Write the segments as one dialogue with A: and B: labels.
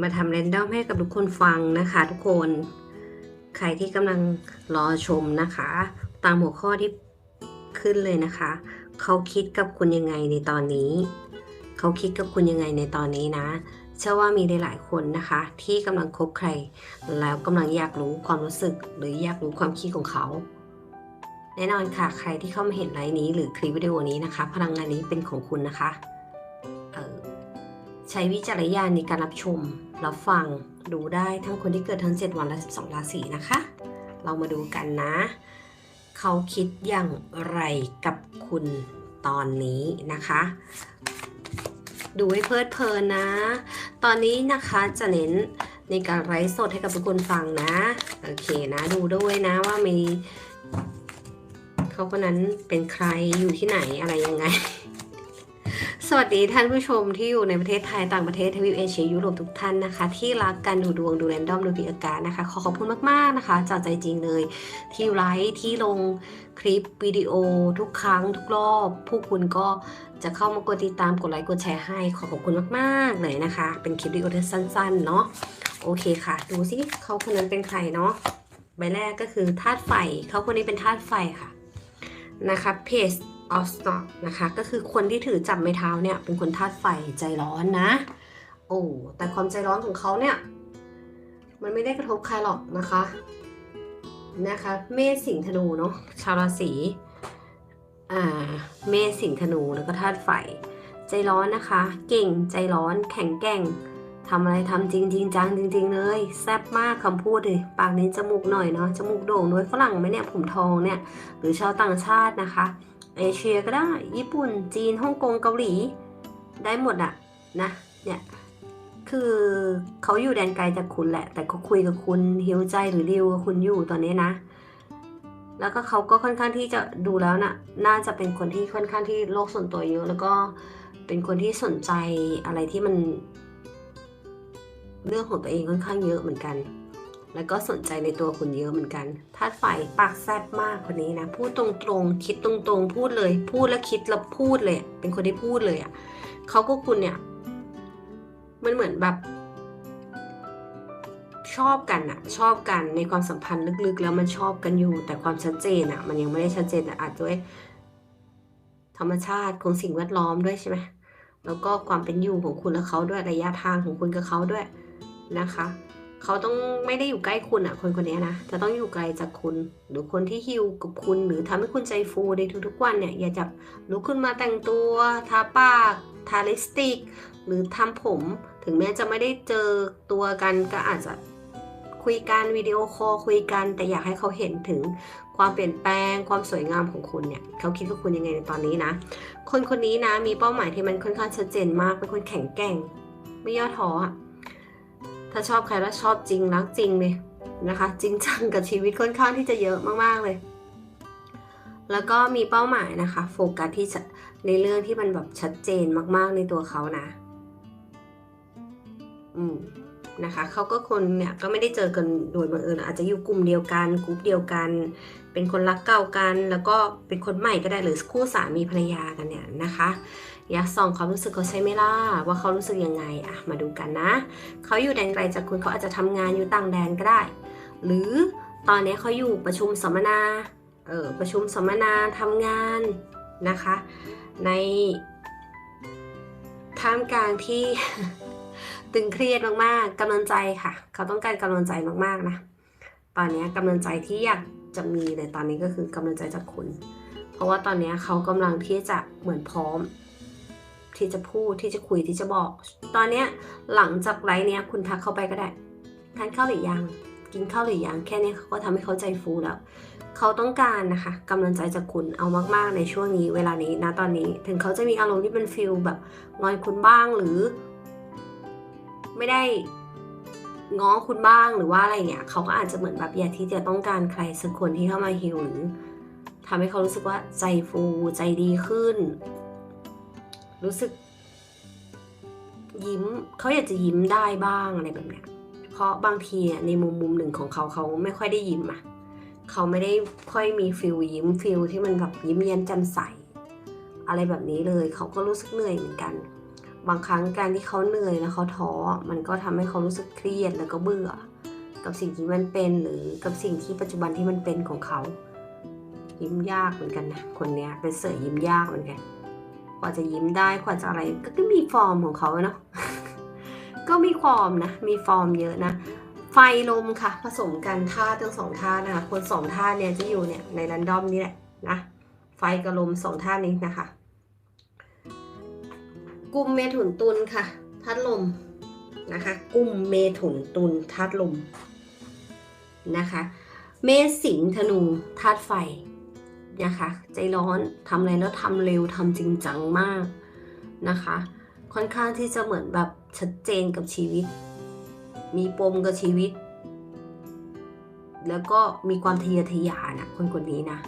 A: มาทำเรนดอมให้กับทุกคนฟังนะคะ ทุกคน ใครที่กำลังรอชมนะคะ ตามหัวข้อที่ขึ้นเลยนะคะ เขาคิดกับคุณยังไงในตอนนี้ เขาคิดกับคุณยังไงในตอนนี้นะ เชื่อว่ามีหลายๆคนนะคะ ที่กำลังคบใคร แล้วกำลังอยากรู้ความรู้สึก หรืออยากรู้ความคิดของเขาแน่นอนค่ะ ใครที่เข้ามาเห็นไลฟ์นี้หรือคลิปวิดีโอนี้นะคะ พลังงานนี้เป็นของคุณนะคะออใช้วิจารณญาณในการรับชม รับฟังดูได้ทั้งคนที่เกิดทั้ง 7 วันและ 12 ราศีนะคะ เรามาดูกันนะ เขาคิดอย่างไรกับคุณตอนนี้นะคะ ดูให้เพลิดเพลินนะ ตอนนี้นะคะจะเน้นในการไลฟ์สดให้กับทุกคนฟังนะ โอเคนะดูด้วยนะว่ามีเขาคนนั้นเป็นใครอยู่ที่ไหนอะไรยังไง สวัสดีท่านผู้ชมที่อยู่ในประเทศไทยต่างประเทศทวีปเอเชียยุโรปทุกท่านนะคะ ที่รักการดูดวงดูแรนดอมดูปีอากาศนะคะ ขอขอบคุณมาก ๆ นะคะ จากใจจริงเลย ที่ไลฟ์ที่ลงคลิปวิดีโอทุกครั้งทุกรอบ ผู้คุณก็จะเข้ามากดติดตามกดไลค์กดแชร์ให้ขอขอบคุณมาก ๆ เลยนะคะ เป็นคลิปวิดีโอที่สั้น ๆ เนาะโอเคค่ะ ดูสิเขาคนนั้นเป็นใครเนาะใบแรกก็คือธาตุไฟเขาคนนี้เป็นธาตุไฟค่ะนะคะเพจ ออสตอนะคะ ก็คือคนที่ถือจับไม้เท้าเนี่ย เป็นคนธาตุไฟใจร้อนนะ โอ้แต่ความใจร้อนของเขาเนี่ย มันไม่ได้กระทบใครหรอกนะคะนะคะ เมษสิงธนูเนาะชาวราศีอ่าเมษสิงธนูแล้วก็ธาตุไฟ ใจร้อนนะคะ เก่งใจร้อนแข็งแกร่งทำอะไรทำจริงจริงจังจริง ๆ เลย แซ่บมากคำพูดเลยปากนี้จมูกหน่อยเนาะจมูกโด่งด้วยฝรั่งไหมเนี่ยผมทองเนี่ย หรือชาวต่างชาตินะคะ เอเชียก็ได้ ญี่ปุ่น จีน ฮ่องกง เกาหลี ได้หมดอะนะ เนี่ย คือเขาอยู่แดนไกลจากคุณแหละ แต่เขาคุยกับคุณหิวใจหรือดิวกับคุณอยู่ตอนนี้นะ แล้วก็เขาก็ค่อนข้างที่จะดูแล้วนะ่ะ น่าจะเป็นคนที่ค่อนข้างที่โลกส่วนตัวเยอะ แล้วก็เป็นคนที่สนใจอะไรที่มัน เรื่องของตัวเองค่อนข้างเยอะเหมือนกัน แล้วก็สนใจในตัวคุณเยอะเหมือนกันธาตุไฟปากแซบมากคนนี้นะ พูดตรงๆ คิดตรงๆ พูดเลย พูดแล้วคิดแล้วพูดเลย เป็นคนที่พูดเลยอะ่ะเขาก็คุณเนี่ย มันเหมือนแบบ ชอบกันอะชอบกันในความสัมพันธ์ลึกๆ แล้วมันชอบกันอยู่ แต่ความชัดเจนอะมันยังไม่ได้ชัดเจนแต่อาจด้วย ธรรมชาติของสิ่งแวดล้อมด้วยใช่ไหมแล้วก็ความเป็นอยู่ของคุณและเขาด้วยระยะทางของคุณกับเขาด้วยนะคะ เขาต้องไม่ได้อยู่ใกล้คุณอะคนคนนี้นะจะต้องอยู่ไกลจากคุณ หรือคนที่ฮิวกับคุณ หรือทำให้คุณใจฟูในทุกๆวันเนี่ยอย่าจับลุกขึ้นมาแต่งตัวทาปากทาลิปสติก หรือทำผม ถึงแม้จะไม่ได้เจอตัวกันก็อาจจะคุยกันวิดีโอคอลคุยกัน แต่อยากให้เขาเห็นถึงความเปลี่ยนแปลงความสวยงามของคุณเนี่ยเขาคิดกับคุณยังไงในตอนนี้นะ คนคนนี้นะมีเป้าหมายที่มันค่อนข้างชัดเจนมากเป็นคนแข็งแกร่ง ไม่ย่อท้ออะ ถ้าชอบใครแล้วชอบจริงรักจริงเลยนะคะ จริงจังกับชีวิตค่อนข้างที่จะเยอะมากๆเลย แล้วก็มีเป้าหมายนะคะ โฟกัสที่ในเรื่องที่มันแบบชัดเจนมากๆในตัวเขานะ อืมนะคะเขาก็คนเนี่ยก็ไม่ได้เจอกันโดยบังเอิญอาจจะอยู่กลุ่มเดียวกันกลุ่มเดียวกัน เป็นคนรักเก่ากัน แล้วก็เป็นคนใหม่ก็ได้หรือคู่สามีภรรยากันเนี่ยนะคะอยากส่องความรู้สึกเขาใช่ไหมล่ะว่าเขารู้สึกยังไงอะมาดูกันนะ เขาอยู่แดนไกลจากคุณเขาอาจจะทำงานอยู่ต่างแดนก็ได้ หรือตอนนี้เขาอยู่ประชุมสัมมนาเออประชุมสัมมนาทำงานนะคะ ในท่ามกลางที่ตึงเครียดมากๆกำลังใจค่ะ เขาต้องการกำลังใจมากๆนะตอนนี้กำลังใจที่อยากจะมีในตอนนี้ก็คือกำลังใจจากคุณ เพราะว่าตอนนี้เขากำลังที่จะเหมือนพร้อม ที่จะพูดที่จะคุยที่จะบอก ตอนเนี้ยหลังจากไลฟ์เนี้ยคุณทักเข้าไปก็ได้ทานข้าวหรือยังกินข้าวหรือยังแค่นี้เขาก็ทำให้เขาใจฟูแล้ว เขาต้องการนะคะกำลังใจจากคุณเอามากๆในช่วงนี้เวลานี้นะตอนนี้ ถึงเขาจะมีอารมณ์ที่เป็นฟิลแบบงอนคุณบ้างหรือ ไม่ได้ง้อคุณบ้างหรือว่าอะไรเงี้ยเขาก็อาจจะเหมือนแบบอยากที่จะต้องการใครสักคนที่เข้ามาฮิลหรือทำให้เขารู้สึกว่าใจฟูใจดีขึ้น รู้สึก ยิ้มเขาอยากจะยิ้มได้บ้างอะไรแบบเนี้ยเพราะบางทีในมุมมุมหนึ่งของเขาเขาไม่ค่อยได้ยิ้มอะเขาไม่ได้ค่อยมีฟิลยิ้มฟิลที่มันแบบยิ้มแย้มแจ่มใส อะไรแบบนี้เลยเขาก็รู้สึกเหนื่อยเหมือนกัน บางครั้งการที่เขาเหนื่อยแล้วเขาท้อมันก็ทำให้เขารู้สึกเครียดแล้วก็เบื่อ กับสิ่งที่มันเป็นหรือกับสิ่งที่ปัจจุบันที่มันเป็นของเขา ยิ้มยากเหมือนกันนะคนเนี้ยเป็นเสือยิ้มยากเหมือนกัน กว่าจะยิ้มได้กว่าจะอะไรก็มีฟอร์มของเขาเนาะก็มีฟอร์มนะมีฟอร์มเยอะนะ ไฟลมค่ะ ผสมกันธาทั้งสองธานะคะ คนสองธาเนี่ยจะอยู่เนี่ยในรันดอมนี่แหละนะไฟกับลมสองธานี้นะคะกลุ่มเมถุนตุลค่ะธาตุลมนะคะกลุ่มเมถุนตุลธาตุลมนะคะ เมษสิงธนูธาตุไฟ นะคะใจร้อนทำอะไรแล้วทำเร็วทำจริงจังมากนะคะ ค่อนข้างที่จะเหมือนแบบชัดเจนกับชีวิต มีปมกับชีวิต แล้วก็มีความทะเยอทะยานนะคนคนนี้นะ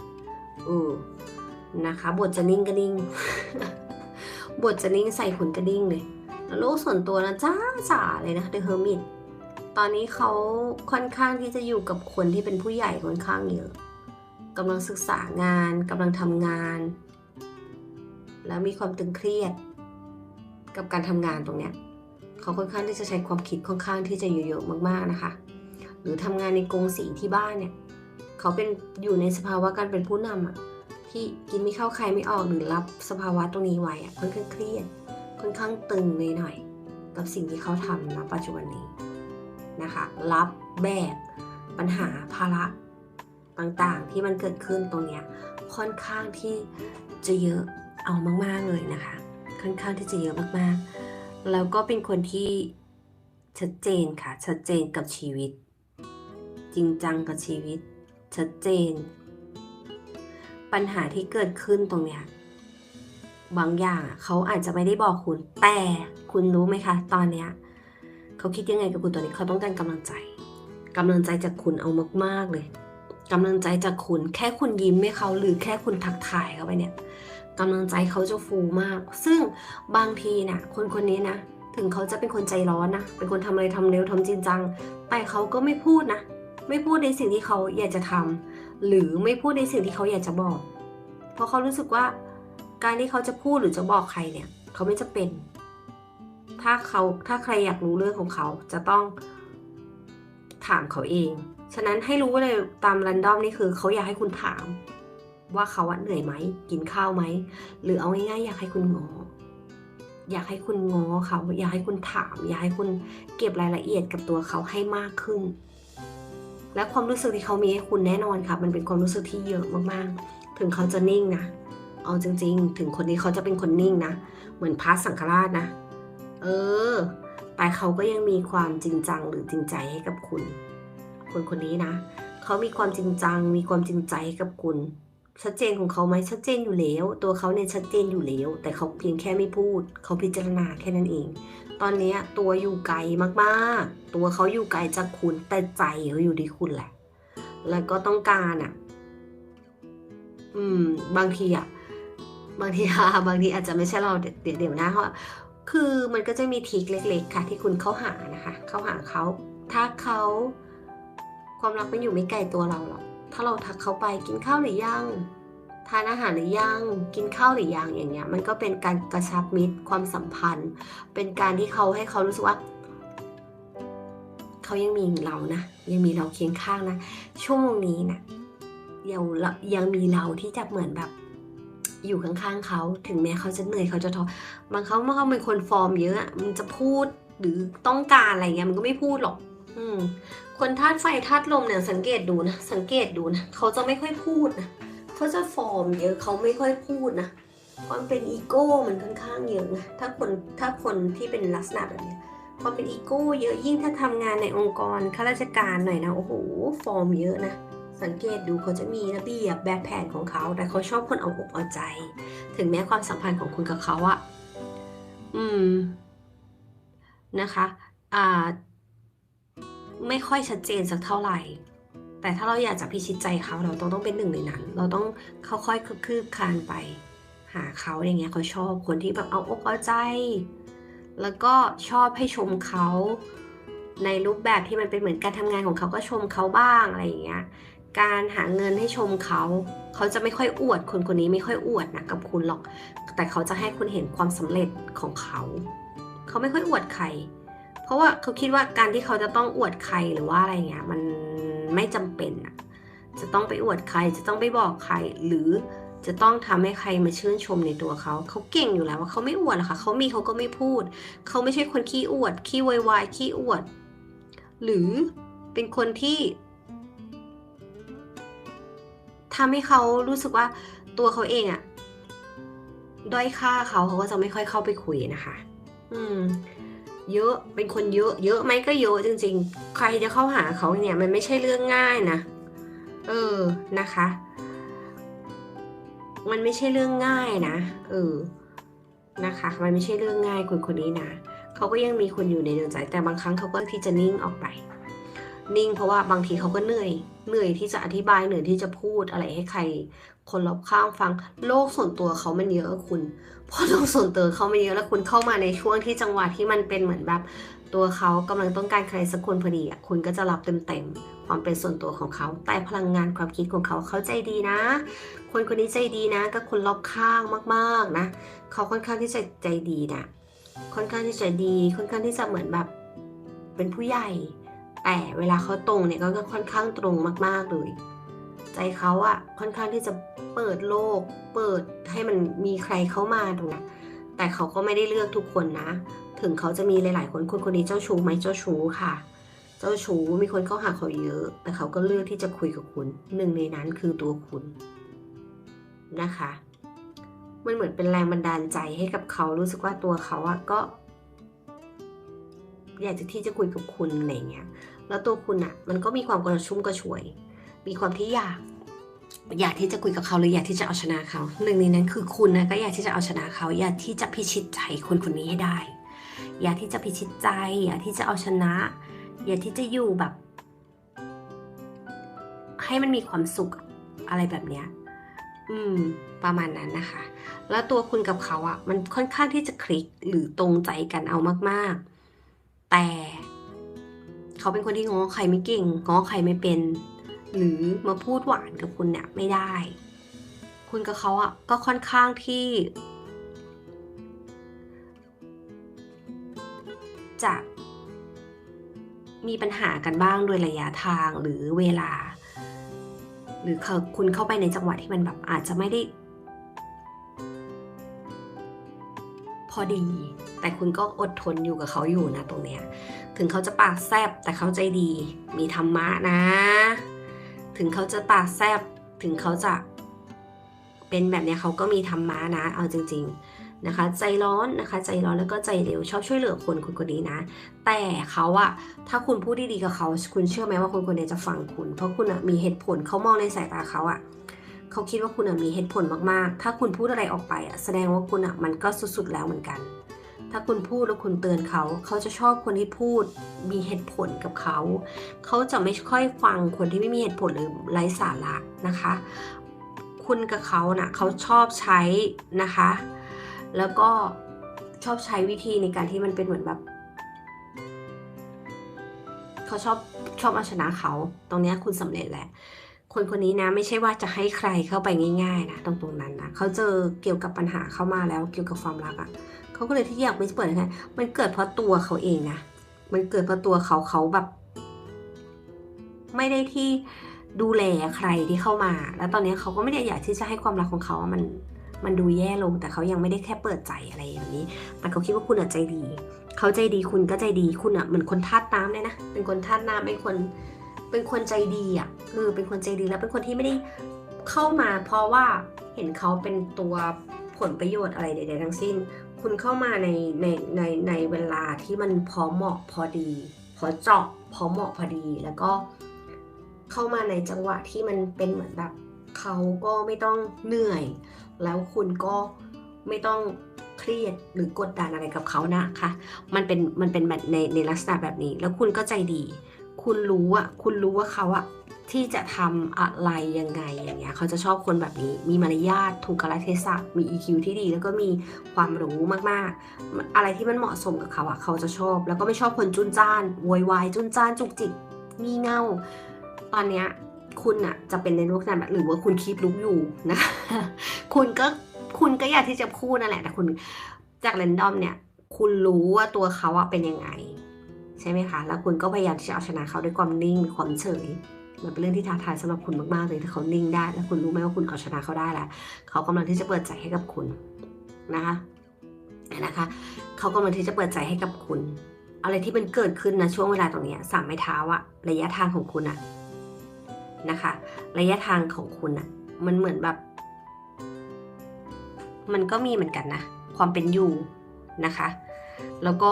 A: เออนะคะ บทจะนิ่งก็นิ่ง บทจะนิ่งใส่ขุนกระดิ่งเลยแล้วโลกส่วนตัวนะจ้าจ๋าเลยนะเดอะเฮอร์มิตตอนนี้เขาค่อนข้างที่จะอยู่กับคนที่เป็นผู้ใหญ่ค่อนข้างเยอะ กำลังศึกษางานกำลังทำงาน แล้วมีความตึงเครียด กับการทำงานตรงเนี้ยเขาค่อนข้างที่จะใช้ความคิดค่อนข้างที่จะเยอะๆมากๆนะคะ หรือทำงานในกรงสีที่บ้านเนี่ยเขาเป็นอยู่ในสภาวะการเป็นผู้นำอะที่กินไม่เข้าใครไม่ออกหรือรับสภาวะตรงนี้ไว้อะค่อนข้างเครียด ค่อนข้างตึงเลยหน่อยกับสิ่งที่เขาทำณปัจจุบันนี้นะคะ รับแบกปัญหาภาระ ต่างๆ ที่มันเกิดขึ้นตรงเนี้ยค่อนข้างที่จะเยอะเอามากๆเลยนะคะ ค่อนข้างที่จะเยอะมากๆ แล้วก็เป็นคนที่ชัดเจนค่ะ ชัดเจนกับชีวิต จริงจังกับชีวิต ชัดเจน ปัญหาที่เกิดขึ้นตรงเนี้ยบางอย่างเขาอาจจะไม่ได้บอกคุณ แต่คุณรู้ไหมคะ ตอนเนี้ยเขาคิดยังไงกับคุณตอนนี้เขาต้องการกำลังใจกำลังใจจากคุณเอามากๆเลย กำลังใจจากคุณแค่คุณยิ้มให้เขาหรือแค่คุณทักทายเขาไปเนี่ยกำลังใจเขาจะฟูมาก ซึ่งบางทีนะคนคนนี้นะถึงเขาจะเป็นคนใจร้อนนะ เป็นคนทำอะไรทำเร็วทำจริงจัง แต่เขาก็ไม่พูดนะ ไม่พูดในสิ่งที่เขาอยากจะทำหรือไม่พูดในสิ่งที่เขาอยากจะบอก เพราะเขารู้สึกว่า การที่เขาจะพูดหรือจะบอกใครเนี่ย เขาไม่จะเป็น ถ้าเขาถ้าใครอยากรู้เรื่องของเขาจะต้องถามเขาเอง ฉะนั้นให้รู้เลยตามรันดอมนี่คือเขาอยากให้คุณถาม ว่าเขาเหนื่อยไหม กินข้าวไหม หรือเอาง่ายๆอยากให้คุณงอ อยากให้คุณงอเขา อยากให้คุณถาม อยากให้คุณเก็บรายละเอียดกับตัวเขาให้มากขึ้น และความรู้สึกที่เขามีให้คุณแน่นอนค่ะ มันเป็นความรู้สึกที่เยอะมากๆ ถึงเขาจะนิ่งนะ เอาจริง ๆ ถึงคนนี้เขาจะเป็นคนนิ่งนะ เหมือนพระสังฆราชนะ เออ แต่เขาก็ยังมีความจริงจังหรือจริงใจให้กับคุณ คนคนนี้นะ เขามีความจริงจัง มีความจริงใจกับคุณ ชัดเจนของเขาไหมชัดเจนอยู่แล้ว ตัวเขาเนี่ยชัดเจนอยู่แล้ว แต่เขาเพียงแค่ไม่พูด เขาพิจารณาแค่นั้นเอง ตอนนี้ตัวอยู่ไกลมากๆ ตัวเขาอยู่ไกลจากคุณแต่ใจเขาอยู่ที่คุณแหละ แล้วก็ต้องการอะ อืม บางทีอะ บางทีอะบางทีอาจจะไม่ใช่เราเดี๋ยวเดี๋ยวนะเพราะคือมันก็จะมีทิคเล็ก ๆ ค่ะ ที่คุณเข้าหานะคะ เข้าหาเขาถ้าเขา ความรักมันอยู่ไม่ไกลตัวเราหรอก ถ้าเราทักเขาไปกินข้าวหรือยัง ทานอาหารหรือยัง กินข้าวหรือยังอย่างเงี้ย มันก็เป็นการกระชับมิตรความสัมพันธ์ เป็นการที่เขาให้เขารู้สึกว่าเขายังมีเรานะ ยังมีเราเคียงข้างนะ ช่วโมงนี้นะยังยังมีเราที่จะเหมือนแบบอยู่ข้างๆเขา ถึงแม้เขาจะเหนื่อยเขาจะท้อบางเขาเมื่อเขาเป็นคนฟอร์มเยอะมันจะพูดหรือต้องการอะไรเงี้ยมันก็ไม่พูดหรอก อืมคนธาตุไฟธาตุลมเนี่ยสังเกตดูนะสังเกตดูนะเขาจะไม่ค่อยพูดนะเขาจะฟอร์มเยอะเขาไม่ค่อยพูดนะความเป็นอีโก้มันค่อนข้างเยอะนะถ้าคนถ้าคนที่เป็นลักษณะแบบนี้ความเป็นอีโก้เยอะยิ่งถ้าทำงานในองค์กรข้าราชการหน่อยนะโอ้โหฟอร์มเยอะนะสังเกตดูเขาจะมีระเบียบแบบแผนของเขา แต่เขาชอบคนเอาอกเอาใจ ถึงแม้ความสัมพันธ์ของคุณกับเขาอะอืมนะคะ อ่า ไม่ค่อยชัดเจนสักเท่าไหร่ แต่ถ้าเราอยากจะพิชิตใจเขาเราต้องต้องเป็นหนึ่งในนั้น เราต้องค่อยๆคืบคลานไป หาเขาอย่างเงี้ยเขาชอบคนที่แบบเอาอกเอาใจ แล้วก็ชอบให้ชมเขาในรูปแบบที่มันเป็นเหมือนการทำงานของเขาก็ชมเขาบ้างอะไรอย่างเงี้ย การหาเงินให้ชมเขา เขาจะไม่ค่อยอวดคนคนนี้ไม่ค่อยอวดนะกับคุณหรอก แต่เขาจะให้คุณเห็นความสำเร็จของเขา เขาไม่ค่อยอวดใคร เพราะว่าเขาคิดว่าการที่เขาจะต้องอวดใครหรือว่าอะไรเงี้ยมันไม่จำเป็นอะจะต้องไปอวดใครจะต้องไปบอกใครหรือจะต้องทำให้ใครมาชื่นชมในตัวเขา เขาเก่งอยู่แล้วว่าเขาไม่อวดหรอกค่ะ เขามีเขาก็ไม่พูด เขาไม่ใช่คนขี้อวด ขี้วายวายขี้อวด หรือเป็นคนที่ทำให้เขารู้สึกว่าตัวเขาเองอะด้อยค่าเขาเขาก็จะไม่ค่อยเข้าไปคุยนะคะ อืม เยอะเป็นคนเยอะ เยอะไหมก็เยอะจริง ๆ ใครจะเข้าหาเขาเนี่ยมันไม่ใช่เรื่องง่ายนะเออนะคะ มันไม่ใช่เรื่องง่ายนะเออนะคะ มันไม่ใช่เรื่องง่ายคนคนนี้นะเขาก็ยังมีคนอยู่ในดวงใจแต่บางครั้งเขาก็ที่จะนิ่งออกไป นิ่งเพราะว่าบางทีเขาก็เหนื่อย เหนื่อยที่จะอธิบายเหนื่อยที่จะพูดอะไรให้ใคร คนรอบข้างฟัง โลกส่วนตัวเขามันเยอะคุณพอโลกส่วนตัวเขามันเยอะแล้วคุณเข้ามาในช่วงที่จังหวะที่มันเป็นเหมือนแบบตัวเขากำลังต้องการใครสักคนพอดีอะคุณก็จะรับเต็มๆความเป็นส่วนตัวของเขา แต่พลังงานความคิดของเขาเขาใจดีนะ คนคนนี้ใจดีนะกับคนรอบข้างมากๆนะเขาค่อนข้างที่จะใจดีนะค่อนข้างที่จะดี ค่อนข้างที่จะเหมือนแบบเป็นผู้ใหญ่ แต่เวลาเขาตรงเนี่ยก็ค่อนข้างตรงมากๆเลย ใจเขาอะค่อนข้างที่จะเปิดโลก เปิดให้มันมีใครเข้ามาตรงนั้แต่เขาก็ไม่ได้เลือกทุกคนนะ ถึงเขาจะมีหลาย ๆ คนคนคนนี้เจ้าชู้ไหมเจ้าชู้ค่ะ เจ้าชู้มีคนเข้าหาเขาเยอะ แต่เขาก็เลือกที่จะคุยกับคุณ หนึ่งในนั้นคือตัวคุณนะคะ มันเหมือนเป็นแรงบันดาลใจให้กับเขารู้สึกว่าตัวเขาอะก็ อยากจะที่จะคุยกับคุณอะไรเงี้ย แล้วตัวคุณอะมันก็มีความกระชุ่มกระชวย มีความที่อยากอยากที่จะคุยกับเขาหรืออยากที่จะเอาชนะเขาหนึ่งในนั้นคือคุณนะก็อยากที่จะเอาชนะเขา อยากที่จะพิชิตใจคนคนนี้ให้ได้ อยากที่จะพิชิตใจ อยากที่จะเอาชนะ อยากที่จะอยู่แบบ ให้มันมีความสุขอะไรแบบเนี้ยอืม ประมาณนั้นนะคะ แล้วตัวคุณกับเขาอะมันค่อนข้างที่จะคลิกหรือตรงใจกันเอามาก ๆ แต่ เขาเป็นคนที่ง้อใครไม่เก่งง้อใครไม่เป็น หรือมาพูดหวานกับคุณเนี่ยไม่ได้ คุณกับเขาอะก็ค่อนข้างที่ จะมีปัญหากันบ้างโดยระยะทางหรือเวลา หรือคุณเข้าไปในจังหวะที่มันแบบอาจจะไม่ได้ อดี แต่คุณก็อดทนอยู่กับเขาอยู่นะตรงเนี้ย ถึงเขาจะปากแซบแต่เขาใจดี มีธรรมะนะ ถึงเขาจะปากแซบถึงเขาจะ เป็นแบบเนี้ยเขาก็มีธรรมะนะ เอาจริง ๆนะคะ ใจร้อนนะคะ ใจร้อนแล้วก็ใจเร็วชอบช่วยเหลือคนคนคนนี้นะ แต่เขาอะถ้าคุณพูดดีๆกับเขา คุณเชื่อไหมว่าคนคนนี้จะฟังคุณ เพราะคุณอะมีเหตุผลเขามองในสายตาเขาอะ เขาคิดว่าคุณมีเหตุผลมากๆ ถ้าคุณพูดอะไรออกไปแสดงว่าคุณมันก็สุดๆแล้วเหมือนกัน ถ้าคุณพูดแล้วคุณเตือนเขา เขาจะชอบคนที่พูดมีเหตุผลกับเขา เขาจะไม่ค่อยฟังคนที่ไม่มีเหตุผลหรือไร้สาระนะคะ คุณกับเขานะ่ะเขาชอบใช้นะคะ แล้วก็ชอบใช้วิธีในการที่มันเป็นเหมือนแบบเขาชอบชอบเอาชนะเขา ตรงนี้คุณสำเร็จแหละ คนคนนี้นะไม่ใช่ว่าจะให้ใครเข้าไปง่ายๆนะตรงตรงนั้นนะเขาเจอเกี่ยวกับปัญหาเข้ามาแล้วเกี่ยวกับความรักอะ่ะเขาก็เลยที่อยากไม่เปิดนะมันเกิดเพราะตัวเขาเองนะมันเกิดเพราะตัวเขาเขาแบบ ไม่ได้ที่ดูแลใครที่เข้ามา แล้วตอนนี้เขาก็ไม่ได้อยากที่จะให้ความรักของเขาอะมันมันดูแย่ลงแต่เขายังไม่ได้แค่เปิดใจอะไรอย่างนี้ แต่เขาคิดว่าคุณอะใจดี เขาใจดีคุณก็ใจดีคุณอะเหมือนคนธาตุน้ำเลยนะ เป็นคนธาตุน้ำเป็นคน เป็นคนใจดีอะเออเป็นคนใจดีแล้วเป็นคนที่ไม่ได้เข้ามาเพราะว่าเห็นเขาเป็นตัวผลประโยชน์อะไรใดๆทั้งสิ้น คุณเข้ามาในในในในเวลาที่มันพอเหมาะพอดี พอเจาะพอเหมาะพอดี แล้วก็เข้ามาในจังหวะที่มันเป็นเหมือนแบบเขาก็ไม่ต้องเหนื่อย แล้วคุณก็ไม่ต้องเครียดหรือกดดันอะไรกับเขานะคะ มันเป็นมันเป็นแบบในในลักษณะแบบนี้ แล้วคุณก็ใจดี คุณรู้อะคุณรู้ว่าเขาอะที่จะทำอะไรยังไงอย่างเงี้ยเขาจะชอบคนแบบนี้ มีมารยาทถูกกาลเทศะมี EQ ที่ดี แล้วก็มีความรู้มากๆ อะไรที่มันเหมาะสมกับเขาอะเขาจะชอบ แล้วก็ไม่ชอบคนจุนจ้านโวยวายจุนจ้านจุกจิกงี่เง่า ตอนเนี้ยคุณอะจะเป็นในลักษณะแบบหรือว่าคุณคีบลุกอยู่นะคุณก็คุณก็อยากที่จะพูดนั่นแหละแต่คุณจากเรนดอมเนี่ย คุณรู้ว่าตัวเขาอะเป็นยังไง ช่ไหมคะ แล้วคุณก็พยายามที่จะเอาชนะเขาด้วยความนิ่งความเฉย มันเป็นเรื่องที่ท้าทายสำหรับคุณมากๆเลยถ้าเขานิ่งได้ แล้วคุณรู้ไหมว่าคุณเอาชนะเขาได้แล้วเขากำลังที่จะเปิดใจให้กับคุณนะคะนะคะเขากำลังที่จะเปิดใจให้กับคุณ อะไรที่มันเกิดขึ้นนะช่วงเวลาตรงนี้สามไม้เท้าอะระยะทางของคุณอะนะคะ ระยะทางของคุณอะมันเหมือนแบบ มันก็มีเหมือนกันนะ ความเป็นอยู่นะคะ แล้วก็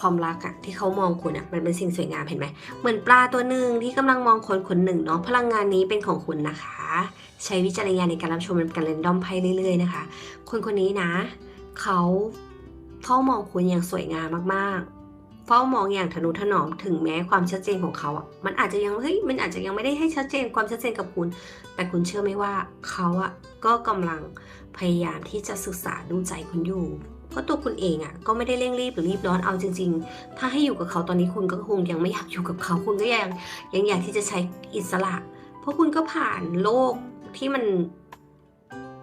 A: ความรักอะที่เขามองคุณอะมันเป็นสิ่งสวยงามเห็นไหมเหมือนปลาตัวหนึ่งที่กำลังมองคนคนหนึ่งเนาะพลังงานนี้เป็นของคุณนะคะ ใช้วิจารณญาณในการรับชมเป็นการเรนดอมไพ่เรื่อยๆนะคะ คนคนนี้นะเขาเฝ้ามองคุณอย่างสวยงามมากๆ เฝ้ามองอย่างทนุถนอมถึงแม้ความชัดเจนของเขาอะมันอาจจะยังเฮ้ยมันอาจจะยังไม่ได้ให้ชัดเจนความชัดเจนกับคุณ แต่คุณเชื่อไหมว่าเขาอะก็กำลังพยายามที่จะศึกษาดูใจคุณอยู่ เพราะตัวคุณเองอะก็ไม่ได้เร่งรีบหรือรีบร้อนเอาจริง ๆ ถ้าให้อยู่กับเขาตอนนี้คุณก็คงยังไม่อยากอยู่กับเขาคุณก็ยังยังอยากที่จะใช้อิสระ เพราะคุณก็ผ่านโลกที่มัน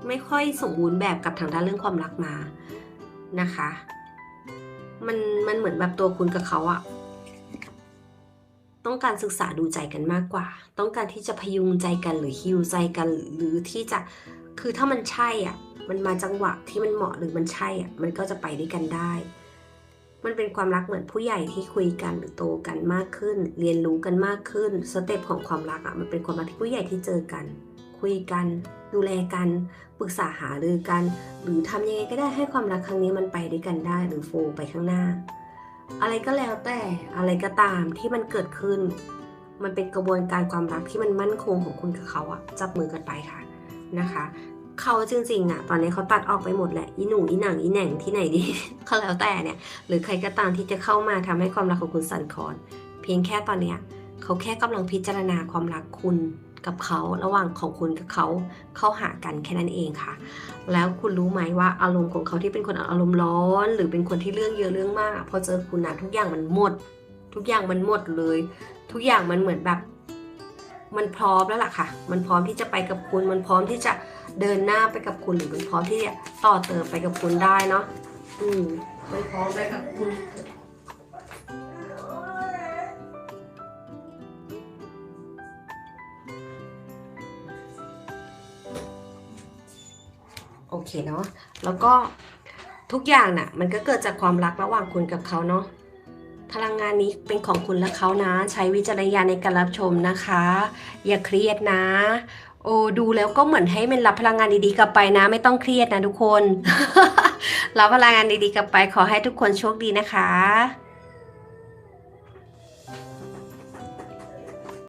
A: ไม่ค่อยสมบูรณ์แบบกับทางด้านเรื่องความรักมานะคะ มันมันเหมือนแบบตัวคุณกับเขาอะต้องการศึกษาดูใจกันมากกว่า ต้องการที่จะพยุงใจกันหรือฮิวใจกันหรือที่จะคือถ้ามันใช่อะ มันมาจังหวะที่มันเหมาะหรือมันใช่อะมันก็จะไปด้วยกันได้ มันเป็นความรักเหมือนผู้ใหญ่ที่คุยกันหรือโตกันมากขึ้น เรียนรู้กันมากขึ้นสเต็ปของความรักอะมันเป็นความรักที่ผู้ใหญ่ที่เจอกัน คุยกัน ดูแลกันปรึกษาหารือกัน หรือทำยังไงก็ได้ให้ความรักครั้งนี้มันไปด้วยกันได้ หรือโฟไปข้างหน้า อะไรก็แล้วแต่อะไรก็ตามที่มันเกิดขึ้น มันเป็นกระบวนการความรักที่มันมั่นคงของคุณกับเขาอะจับมือกันไปค่ะนะคะ เขาจริงๆอะตอนนี้เขาตัดออกไปหมดแหละอีหนูอีหนังอีแหน่งที่ไหนดีก็แล้วแต่เนี่ย หรือใครก็ตามที่จะเข้ามาทำให้ความรักของคุณสั่นคลอน เพียงแค่ตอนเนี้ยเขาแค่กำลังพิจารณาความรักคุณกับเขาระหว่างของคุณกับเขาเข้าหากันแค่นั้นเองค่ะ แล้วคุณรู้ไหมว่าอารมณ์ของเขาที่เป็นคนอารมณ์ร้อน หรือเป็นคนที่เรื่องเยอะเรื่องมากพอเจอคุณนะทุกอย่างมันหมด ทุกอย่างมันหมดเลย ทุกอย่างมันเหมือนแบบ มันพร้อมแล้วล่ะค่ะ มันพร้อมที่จะไปกับคุณ มันพร้อมที่จะ เดินหน้าไปกับคุณหรือมันพร้อมที่จะต่อเติมไปกับคุณได้เนาะอืมมันพร้อมไปกับคุณโอเคเนาะแล้วก็ทุกอย่างน่ะ มันก็เกิดจากความรักระหว่างคุณกับเขาเนาะพลังงานนี้เป็นของคุณและเขานะ ใช้วิจารณญาณในการรับชมนะคะ อย่าเครียดนะ โอ้ดูแล้วก็เหมือนให้มันรับพลังงานดีๆกลับไปนะ ไม่ต้องเครียดนะทุกคน รับพลังงานดีๆกลับไปขอให้ทุกคนโชคดีนะคะ